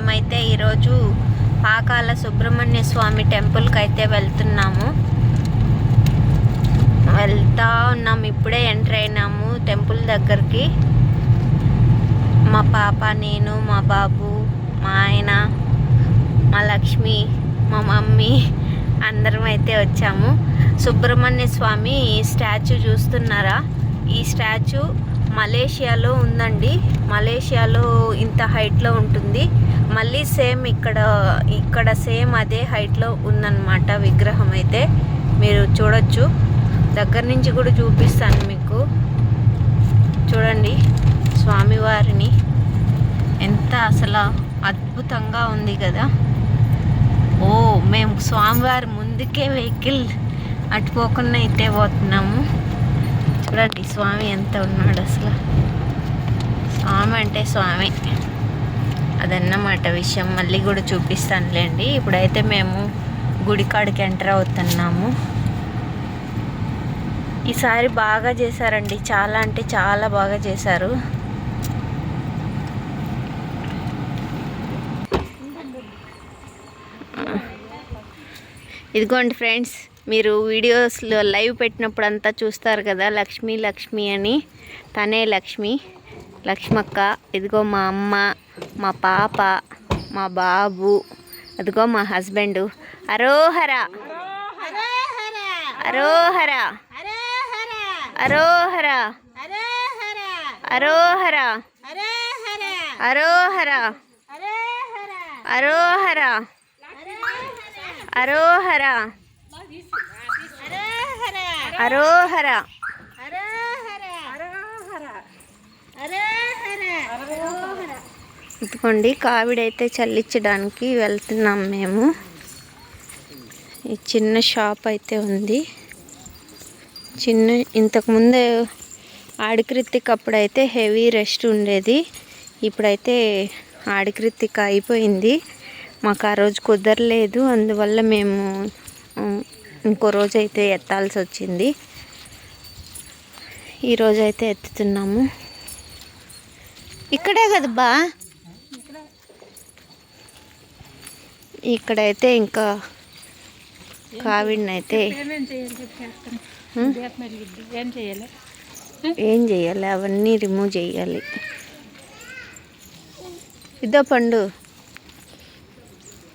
మేమైతే ఈరోజు పాకాల సుబ్రహ్మణ్య స్వామి టెంపుల్కి అయితే వెళ్తున్నాము. వెళ్తా ఉన్నాము ఇప్పుడే ఎంటర్ అయినాము టెంపుల్ దగ్గరికి. మా పాప నేను మా బాబు మా ఆయన మా లక్ష్మి మా మమ్మీ అందరం అయితే వచ్చాము. సుబ్రహ్మణ్య స్వామి స్టాచ్యూ చూస్తున్నారా? ఈ స్టాచ్యూ మలేషియాలో ఉందండి. మలేషియాలో ఇంత హైట్లో ఉంటుంది. మళ్ళీ సేమ్ ఇక్కడ ఇక్కడ సేమ్ అదే హైట్లో ఉందన్నమాట విగ్రహం అయితే. మీరు చూడొచ్చు. దగ్గర నుంచి కూడా చూపిస్తాను మీకు. చూడండి స్వామివారిని. ఎంత అసలు అద్భుతంగా ఉంది కదా. ఓ మేము స్వామివారి ముందుకే వెహికల్ అటుపోకుండా అయితే పోతున్నాము. చూడండి స్వామి ఎంత ఉన్నాడు అసలు. స్వామి అంటే స్వామి. అదన్నమాట విషయం. మళ్ళీ కూడా చూపిస్తానులేండి. ఇప్పుడైతే మేము గుడికాడికి ఎంటర్ అవుతున్నాము. ఈసారి బాగా చేశారండి. చాలా అంటే చాలా బాగా చేశారు. ఇదిగోండి ఫ్రెండ్స్. మీరు వీడియోస్లో లైవ్ పెట్టినప్పుడు అంతా చూస్తారు కదా లక్ష్మి లక్ష్మి అని. తనే లక్ష్మి. లక్ష్మక్క ఇదిగో మా అమ్మ మా పాప మా బాబు అదిగో మా హస్బెండ్. అరోహర. అరోహర. అరోహర. అరోహర. అరోహర. అరోహర. అరోహర. అరోహర. ఇదిగోండి కావిడైతే చల్లించడానికి వెళ్తున్నాం మేము. ఈ చిన్న షాప్ అయితే ఉంది. చిన్న ఇంతకుముందు ఆడికృతిక్ అప్పుడైతే హెవీ రెస్ట్ ఉండేది. ఇప్పుడైతే ఆడికృతిక అయిపోయింది. మాకు ఆ రోజు కుదరలేదు. అందువల్ల మేము ఇంకో రోజు అయితే ఎత్తాల్సి వచ్చింది ఈరోజు అయితే ఎత్తుతున్నాము. ఇక్కడే కదా బా ఇక్కడైతే ఇంకా కావిడిని అయితే ఉం? ఏం చేయాలి ఏం చేయాలి అవన్నీ రిమూవ్ చేయాలి ఇదో పండు.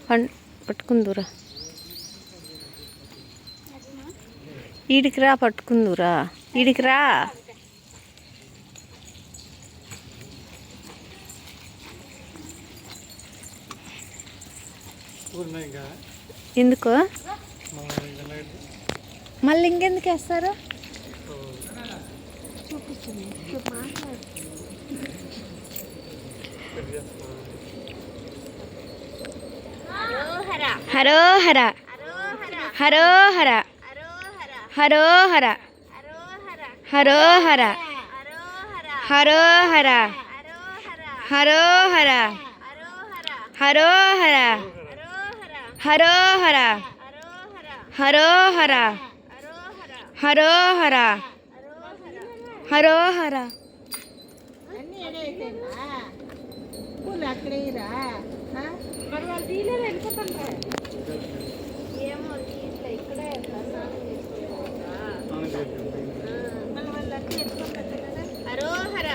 పండు పట్టుకుందురా. ఈడికి రా పట్టుకుందురా. ఈడికి రా. ఎందుకు? మళ్ళీ ఇంకెందుకు వేస్తారు? హరోహర. హరోహర. హరోహర హరోహర. హరోహర. హరోహర. హరోహర. హరోహర. హరోహర. హరోహర. హరోహర. పూలు అక్కడే రా మరి వాళ్ళు తీయలేదు వెళ్ళిపోతాను మళ్ళీ వాళ్ళు అన్నీ ఎత్తుకుంటారు కదా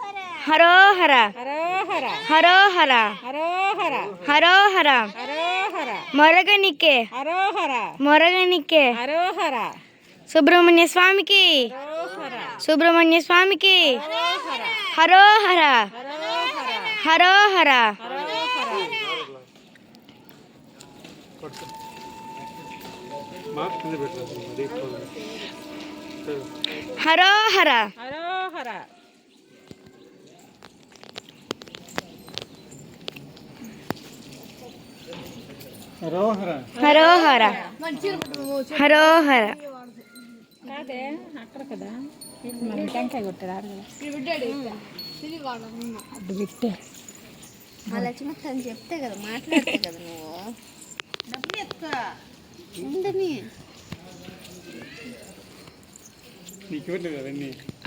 హరోహర హరోహర హరోహర హరోహర హరోహర హరోహర హరోహర మొరగనికే హరోహర మొరగనికే హరోహర సుబ్రహ్మణ్య స్వామికి హరోహర సుబ్రహ్మణ్య స్వామికి హరోహర హరోహర హరోహర హరోహర హరోహర. హరోహర. కాదే అక్కడ కదా. మనం టెంకాయ కొట్టారు అడ్డు పెట్టే మా లక్ష్మక్క అని చెప్తే కదా మాట్లాడితే కదా నువ్వు. డబ్బులు ఎత్తుకో. ఉండని.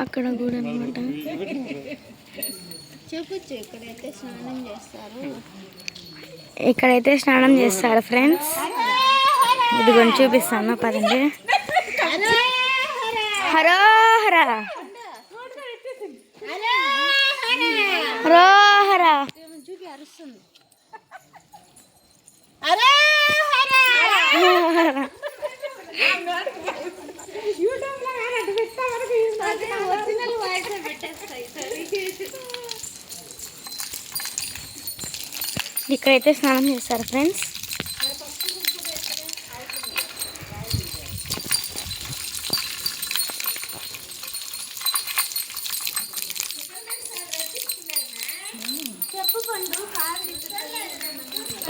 అక్కడ కూడా అనమాట చెప్పొచ్చు ఇక్కడైతే స్నానం చేస్తారు. ఇక్కడైతే స్నానం చేస్తారు ఫ్రెండ్స్. ఇది కొంచెం చూపిస్తాను పదండి. హరో హర హరో హర చూపి ఇక్కడైతే స్నానం చేస్తారు ఫ్రెండ్స్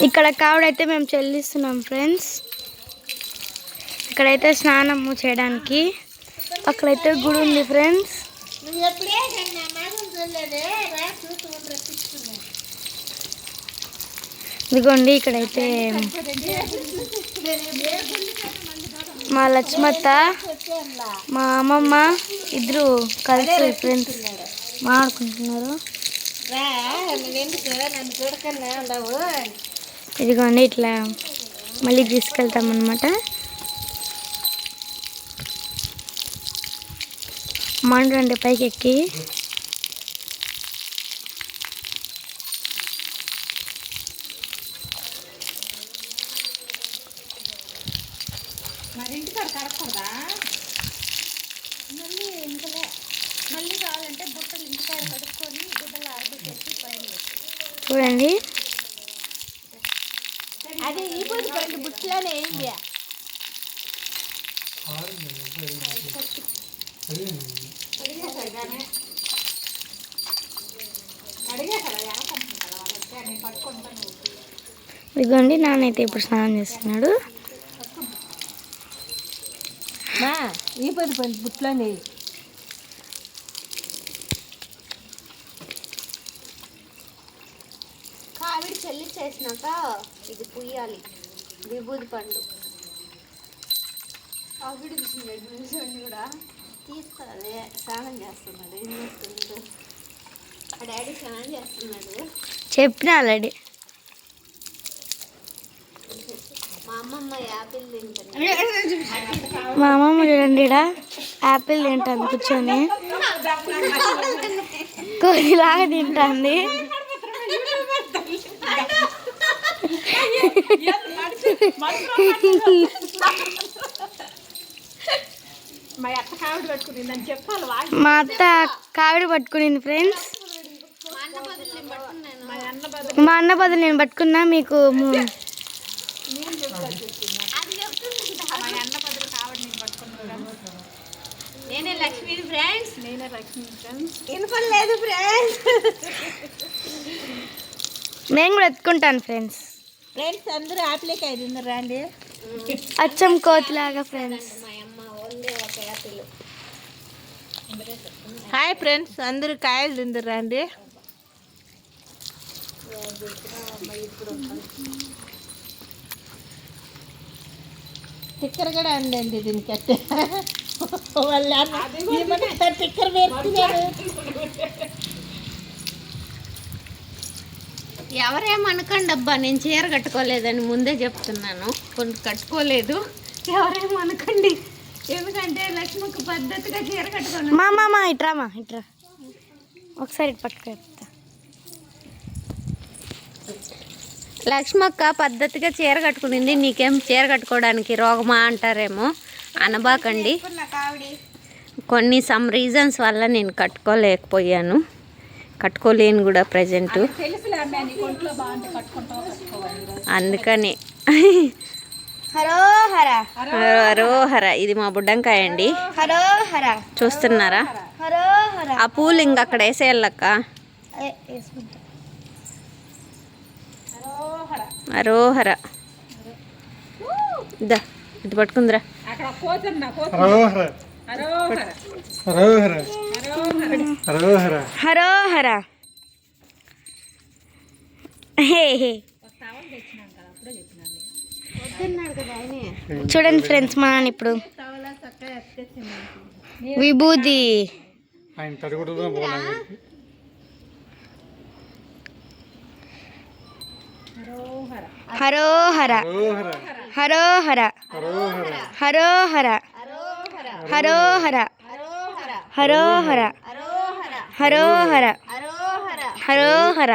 ఇక్కడ కావుడైతే మేము చెల్లిస్తున్నాం ఫ్రెండ్స్ ఇక్కడైతే స్నానము చేయడానికి. అక్కడైతే గుడి ఉంది ఫ్రెండ్స్ ఇదిగోండి ఇక్కడైతే మా లక్ష్మత్త మా అమ్మమ్మ ఇద్దరు కలిసి ఫ్రెండ్స్ మాట్లాడుకుంటున్నారు. ఇదిగోండి ఇట్లా మళ్ళీ తీసుకెళ్తాం అనమాట మండండి పైకి ఎక్కి మరి ఇంటికాడ కడకూడదా మళ్ళీ ఇంకలే మళ్ళీ కావాలంటే బుట్టలు ఇంటికాడ కడుక్కొని గుడ్డలు ఆరబెట్టేసి పైన చూడండి అదే ఈ పొద్దు పైన బుట్టలోనే ఏంది ఇదిగోండి నాన్నైతే ఇప్పుడు స్నానం చేస్తున్నాడు. మా ఈ పొద్దు పైన బుట్టలోనే కావిడి చెల్లి చేసినాక ఇది పుయ్యాలి విభూది పండు. కావిడి చూడండి కూడా. తీసుకోవాలి స్నానం చేస్తున్నాడు. ఏం చేస్తున్నాడు? ఆ డాడీ స్నానం చేస్తున్నాడు. చెప్పిన ఆల్రెడీ మా అమ్మమ్మ యాపిల్ తింటుంది. మా అమ్మమ్మ చూడండి యాపిల్ తింటుంది కూర్చొని. కోడిలాగా తింటుంది. మా అత్త కావిడి పట్టుకునింది ఫ్రెండ్స్ మా అన్న బదులు నేను పట్టుకున్నా మీకు ము- మా అన్న బదులు కావిడి నేను పట్టుకున్నాను నేనే లక్ష్మి ఫ్రెండ్స్. నేనే లక్ష్మి ఫ్రెండ్స్. వినపడలేదు ఫ్రెండ్స్. నేను కూడా ఎత్తుకుంటాను ఫ్రెండ్స్. ఫ్రెండ్స్ అందరూ ఆపిలేకాయ తిన్నారు రండి. అచ్చం కోతిలాగా ఫ్రెండ్స్. హాయ్ ఫ్రెండ్స్ అందరూ కాయలు తిందరు రండి స్టిక్కర్ కూడా ఉందండి దీనికి అట్టే వాళ్ళు స్టిక్కర్ వేస్తున్నారు ఎవరేమనకండి అబ్బా నేను చీర కట్టుకోలేదని ముందే చెప్తున్నాను. కొన్ని కట్టుకోలేదు. ఎవరేమనకండి? ఎందుకంటే లక్ష్మక్క పద్ధతిగా చీర కట్టుకోను మా మామ ఇట్రామా ఇట్రా ఒకసారి ఇటు పట్టుకో చెప్తా. లక్ష్మక్క పద్ధతిగా చీర కట్టుకునింది నీకేం చీర కట్టుకోవడానికి రోగమా అంటారేమో అనబాకండి. కొన్ని సమ్ రీజన్స్ వల్ల నేను కట్టుకోలేకపోయాను. కట్టుకోలేను కూడా ప్రజెంట్. అందుకని. హరోహర. హరోహర. ఇది మా బుడ్డంకాయ అండి. హరోహర. చూస్తున్నారా? హరోహర. ఆ పూలు ఇంక అక్కడ వేసేయాలక్క. హరోహర. ఇది పట్టుకుందిరా. హరోహర. హే హే. చూడండి ఫ్రెండ్స్ మా నాన్న ఇప్పుడు విభూది. హరోహర. హరోహర. హరోహర. హరోహర. హరోహర. హరోహర. హరోహర.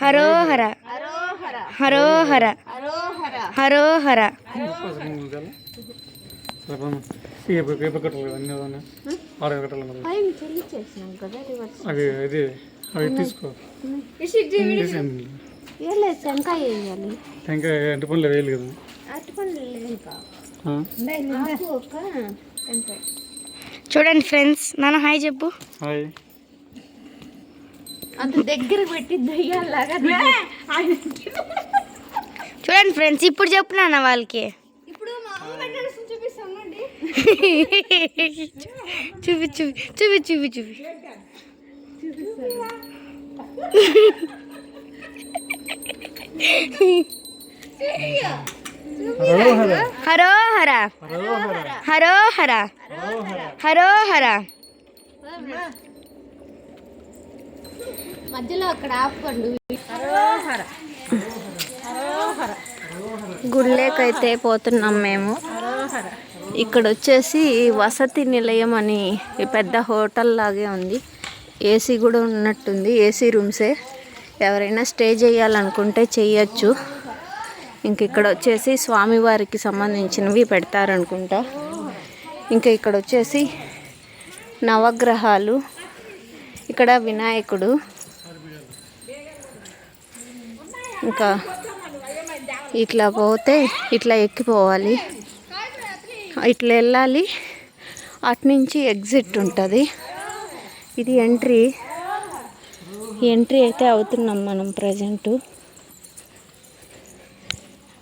హరోహర. హరోహర. హరోహర. తీసుకో. చూడండి ఫ్రెండ్స్ నాన్న హాయ్ చెప్పు. హాయ్. అంత దగ్గర పెట్టి దయ్యాలాగా చూడండి ఫ్రెండ్స్ ఇప్పుడు చెప్పు నాన్న వాళ్ళకి. చూపి చూపి చూపి చూపి చూపి. హరోహర. హరోహర. హరోహర. హరోహర. హరోహర. మధ్యలో అక్కడ ఆపండు. గుళ్ళేకైతే పోతున్నాం మేము. ఇక్కడ వచ్చేసి వసతి నిలయం అని పెద్ద హోటల్ లాగే ఉంది. ఏసీ కూడా ఉన్నట్టుంది ఏసీ రూమ్సే. ఎవరైనా స్టే చేయాలనుకుంటే చేయొచ్చు. ఇంక ఇక్కడ వచ్చేసి స్వామివారికి సంబంధించినవి పెడతారనుకుంటా. ఇంకా ఇక్కడ వచ్చేసి నవగ్రహాలు. ఇక్కడ వినాయకుడు ఇంకా ఇట్లా పోతే ఇట్లా ఎక్కిపోవాలి. ఇట్లా వెళ్ళాలి. అటునుంచి ఎగ్జిట్ ఉంటుంది. ఇది ఎంట్రీ. ఎంట్రీ అయితే అవుతున్నాం మనం ప్రజెంటు.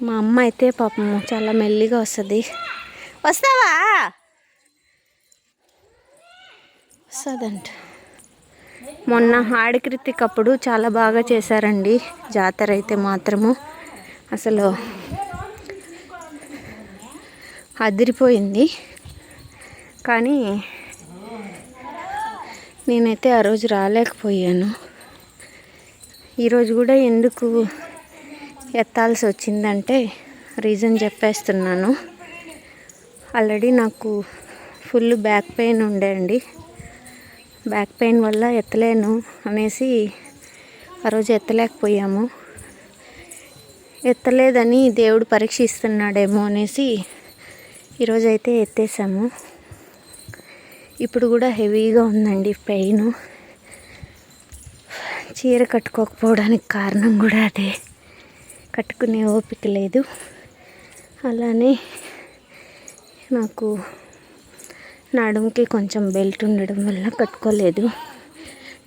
మా అమ్మ అయితే పాపం చాలా మెల్లిగా వస్తుంది. వస్తావా? వస్తుందంట. మొన్న ఆడికృతిక్ అప్పుడు చాలా బాగా చేశారండి జాతర అయితే మాత్రము. అసలు అదిరిపోయింది. కానీ నేనైతే ఆ రోజు రాలేకపోయాను. ఈరోజు కూడా ఎందుకు ఎత్తాల్సి వచ్చిందంటే రీజన్ చెప్పేస్తున్నాను. ఆల్రెడీ నాకు ఫుల్ బ్యాక్ పెయిన్ ఉండే అండి. బ్యాక్ పెయిన్ వల్ల ఎత్తలేను అనేసి ఆ రోజు ఎత్తలేకపోయాము. ఎత్తలేదని దేవుడు పరీక్షిస్తున్నాడేమో అనేసి ఈరోజు అయితే ఎత్తేసాము. ఇప్పుడు కూడా హెవీగా ఉందండి పెయిన్. చీర కట్టుకోకపోవడానికి కారణం కూడా అదే. కట్టుకునే ఓపిక లేదు. అలానే నాకు నడుముకి కొంచెం బెల్ట్ ఉండడం వల్ల కట్టుకోలేదు.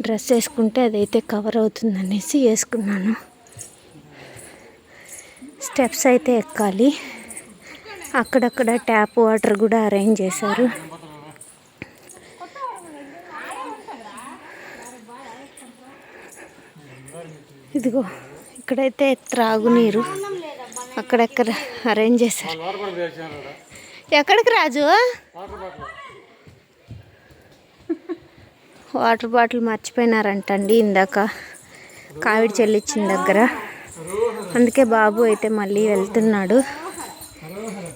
డ్రెస్ వేసుకుంటే అదైతే కవర్ అవుతుందనేసి వేసుకున్నాను. స్టెప్స్ అయితే ఎక్కాలి. అక్కడక్కడ ట్యాప్ వాటర్ కూడా అరేంజ్ చేశారు. ఇదిగో ఇక్కడైతే త్రాగునీరు అక్కడక్కడ అరేంజ్ చేశారు. ఎక్కడికి రాజు? వాటర్ బాటిల్ మర్చిపోయినారంటండి ఇందాక. కావిడి చెల్లిచ్చిన దగ్గర. అందుకే బాబు అయితే మళ్ళీ వెళ్తున్నాడు.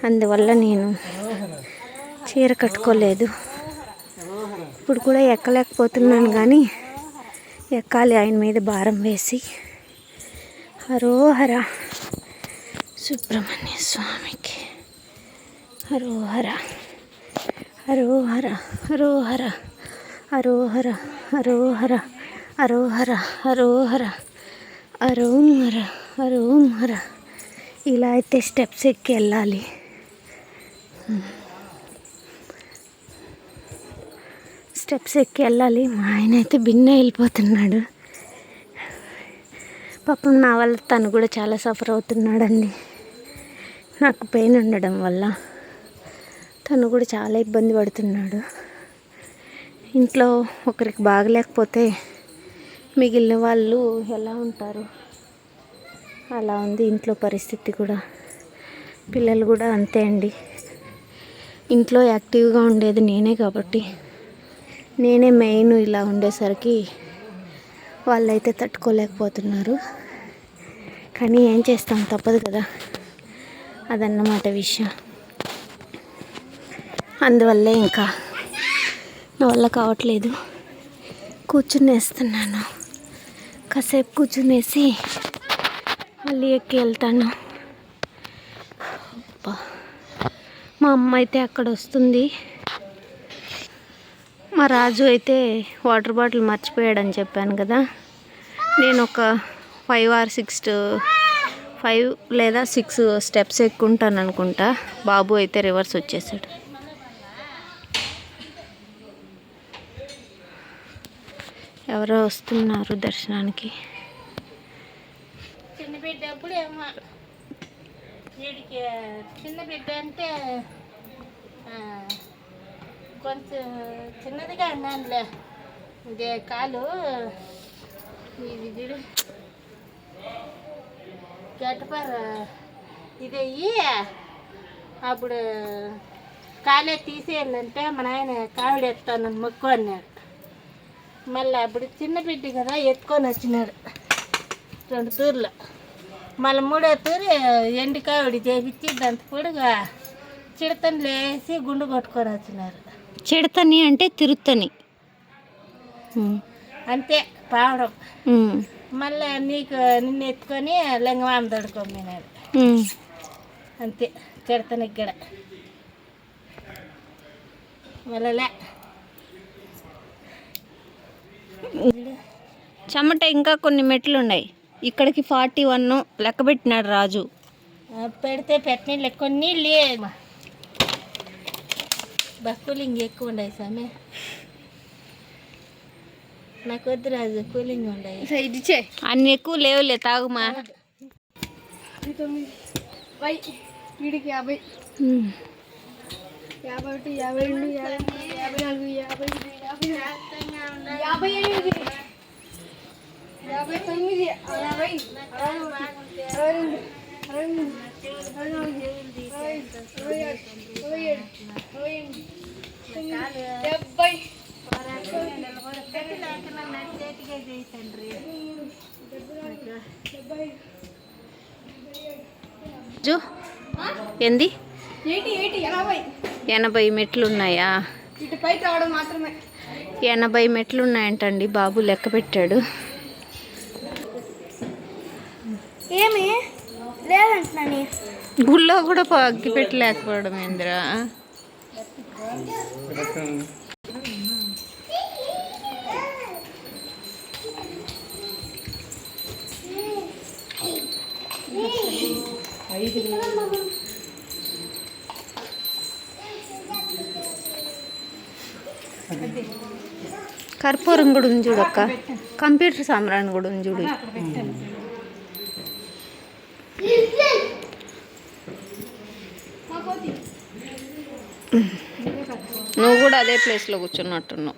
అందువల్ల నేను చీర కట్టుకోలేదు. ఇప్పుడు కూడా ఎక్కలేకపోతున్నాను కానీ ఎక్కాలి ఆయన మీద భారం వేసి. హరోహర సుబ్రహ్మణ్య స్వామికి. హరోహర హరోహర హరోహర అరోహర అరోహర అరోహర అరోహర అరోమర అరోమర. ఇలా అయితే స్టెప్స్ ఎక్కి వెళ్ళాలి. స్టెప్స్ ఎక్కి వెళ్ళాలి. మా ఆయన అయితే భిన్న వెళ్ళిపోతున్నాడు. పాపం నా వల్ల తను కూడా చాలా సఫర్ అవుతున్నాడండి. నాకు పెయిన్ ఉండడం వల్ల తను కూడా చాలా ఇబ్బంది పడుతున్నాడు. ఇంట్లో ఒకరికి బాగలేకపోతే మిగిలిన వాళ్ళు ఎలా ఉంటారు? అలా ఉంది ఇంట్లో పరిస్థితి కూడా. పిల్లలు కూడా అంతే అండి. ఇంట్లో యాక్టివ్గా ఉండేది నేనే కాబట్టి నేనే మెయిన్ ఇలా ఉండేసరికి వాళ్ళైతే తట్టుకోలేకపోతున్నారు. కానీ ఏం చేస్తాం? తప్పదు కదా. అదన్నమాట విషయం. అందువల్లే ఇంకా నా వల్ల కావట్లేదు. కూర్చునేస్తున్నాను. కాసేపు కూర్చునేసి మళ్ళీ ఎక్కి వెళ్తాను. మా అమ్మ అయితే అక్కడ వస్తుంది. మా రాజు అయితే వాటర్ బాటిల్ మర్చిపోయాడని చెప్పాను కదా. నేను ఒక ఫైవ్ ఆర్ సిక్స్ ఫైవ్ లేదా సిక్స్ స్టెప్స్ ఎక్కుంటాను అనుకుంటా. బాబు అయితే రివర్స్ వచ్చేసాడు. ఎవరో వస్తున్నారు దర్శనానికి. చిన్న బిడ్డ అప్పుడు ఏమో వీడికి చిన్న బిడ్డ అంటే కొంచెం చిన్నదిగా అన్నానులే. ఇదే కాలు ఇది చూడు. గట్టపర ఇదయ్యి అప్పుడు కాలే తీసేయాలంటే మా నాయన కావిడెత్తాను మొక్కు అన్నాడు. మళ్ళీ అప్పుడు చిన్న బిడ్డ కదా ఎత్తుకొని వచ్చినాడు. రెండు తూర్లు. మళ్ళీ మూడో తూరు ఎండి కావిడి చేపించి దాంతో పొడుగా చిడతను లేసి గుండు కొట్టుకొని వచ్చినారు. చిడతని అంటే తిరుత్తని. అంతే పావడం. మళ్ళీ నీకు నిన్ను ఎత్తుకొని లింగమామ దొడుకోమన్నాడు ఉమ్. అంతే చిడతనికి కూడా. మళ్ళీ చెమట ఇంకా కొన్ని మెట్లు ఉన్నాయి ఇక్కడికి ఫార్టీ వన్ లెక్క పెట్టినాడు రాజు పెడితే పెట్టనీళ్ళు. కొన్ని లేదు కూలింగ్ ఎక్కువ ఉండవు సామె. నాకు వద్దు రాజు కూలింగ్ ఉండవు అన్ని ఎక్కువ లేవులే తాగుమా. వీడికి యాభై. యాభై యాభై రెండు యాభై యాభై నాలుగు యాభై ఐదు యాభై ఆరు, యాభై ఎనిమిది యాభై తొమ్మిది అరవై అరవై ఒకటి అరవై రెండు అరవై మూడు అరవై నాలుగు అరవై ఐదు అరవై ఆరు అరవై ఏడు అరవై ఎనిమిది తొమ్మిది, డెబ్బై ఏంది? ఎనభై ఎనభై మెట్లు ఉన్నాయా మాత్రమే. ఎనభై మెట్లు ఉన్నాయంటండి బాబు లెక్క పెట్టాడు. ఏమి? లేదంటున్నాను గుళ్ళో కూడా అగ్గి పెట్టలేకపోవడం ఏందిరా? కర్పూరం కూడా ఉంది చూడక్క కంప్యూటర్ సామ్రాన్ కూడా ఉంది చూడు. నువ్వు కూడా అదే ప్లేస్లో కూర్చున్నట్టున్నావు.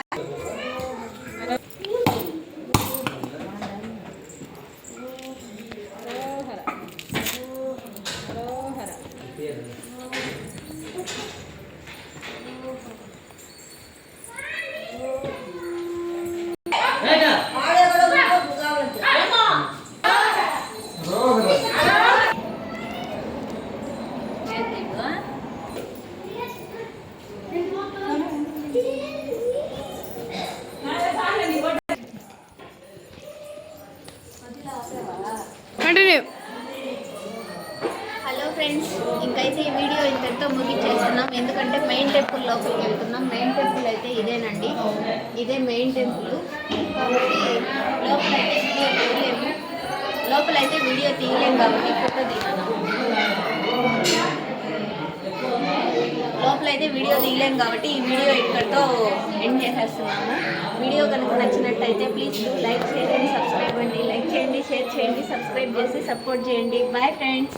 నచ్చినట్టయితే ప్లీజ్ డూ లైక్ చేయండి సబ్స్క్రైబ్ అండి లైక్ చేయండి షేర్ చేయండి సబ్స్క్రైబ్ చేసి సపోర్ట్ చేయండి బాయ్ ఫ్రెండ్స్